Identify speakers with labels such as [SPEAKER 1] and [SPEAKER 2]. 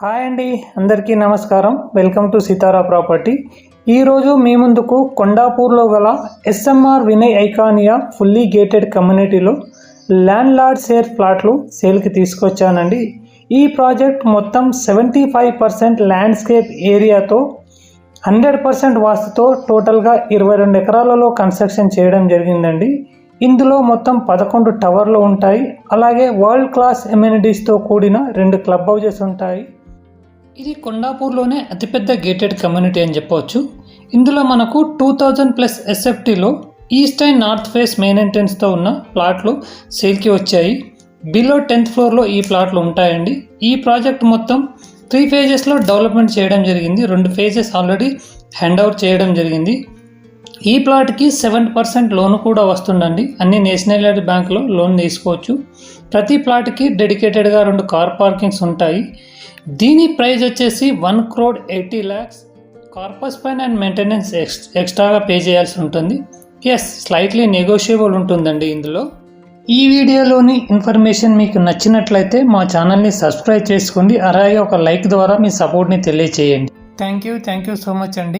[SPEAKER 1] Hi అండి అందరికీ నమస్కారం. Welcome to Sitara property. ఈరోజు మీ ముందుకు కొండాపూర్లో గల SMR Vinay Iconia fully gated కమ్యూనిటీలో ల్యాండ్ లార్డ్ షేర్ ప్లాట్లు సేల్కి తీసుకొచ్చానండి. ఈ ప్రాజెక్ట్ మొత్తం సెవెంటీ ఫైవ్ పర్సెంట్ ల్యాండ్స్కేప్ ఏరియాతో హండ్రెడ్ పర్సెంట్ వాస్తుతో టోటల్గా ఇరవై రెండు ఎకరాలలో కన్స్ట్రక్షన్ చేయడం జరిగిందండి. ఇందులో మొత్తం పదకొండు టవర్లు ఉంటాయి. అలాగే వరల్డ్ క్లాస్ ఎమ్యూనిటీస్తో కూడిన రెండు క్లబ్ హౌజెస్ ఉంటాయి. ఇది కొండాపూర్లోనే అతిపెద్ద గేటెడ్ కమ్యూనిటీ అని చెప్పవచ్చు. ఇందులో మనకు టూ థౌజండ్ ప్లస్ ఎస్ఎఫ్టీలో ఈస్ట్ అండ్ నార్త్ ఫేస్ మెయింటెనెన్స్తో ఉన్న ప్లాట్లు సేల్కి వచ్చాయి. బిలో టెన్త్ ఫ్లోర్లో ఈ ప్లాట్లు ఉంటాయండి. ఈ ప్రాజెక్ట్ మొత్తం త్రీ ఫేజెస్లో డెవలప్మెంట్ చేయడం జరిగింది. రెండు ఫేజెస్ ఆల్రెడీ హ్యాండ్ ఓవర్ చేయడం జరిగింది. ఈ ప్లాట్కి సెవెన్ పర్సెంట్ లోన్ కూడా వస్తుందండి. అన్ని నేషనల్ బ్యాంక్లో లోన్ తీసుకోవచ్చు. ప్రతి ప్లాట్కి డెడికేటెడ్గా రెండు కార్ పార్కింగ్స్ ఉంటాయి. దీని ప్రైస్ వచ్చేసి one crore eighty lakhs. Corpus పైన అండ్ మెయింటెనెన్స్ ఎక్స్ ఎక్స్ట్రాగా పే చేయాల్సి ఉంటుంది. ఎస్ స్లైట్లీ నెగోషియబుల్ ఉంటుందండి ఇందులో. ఈ వీడియోలోని ఇన్ఫర్మేషన్ మీకు నచ్చినట్లయితే మా ఛానల్ని సబ్స్క్రైబ్ చేసుకోండి. అలాగే ఒక లైక్ ద్వారా మీ సపోర్ట్ని తెలియచేయండి. Thank you thank you so much అండి.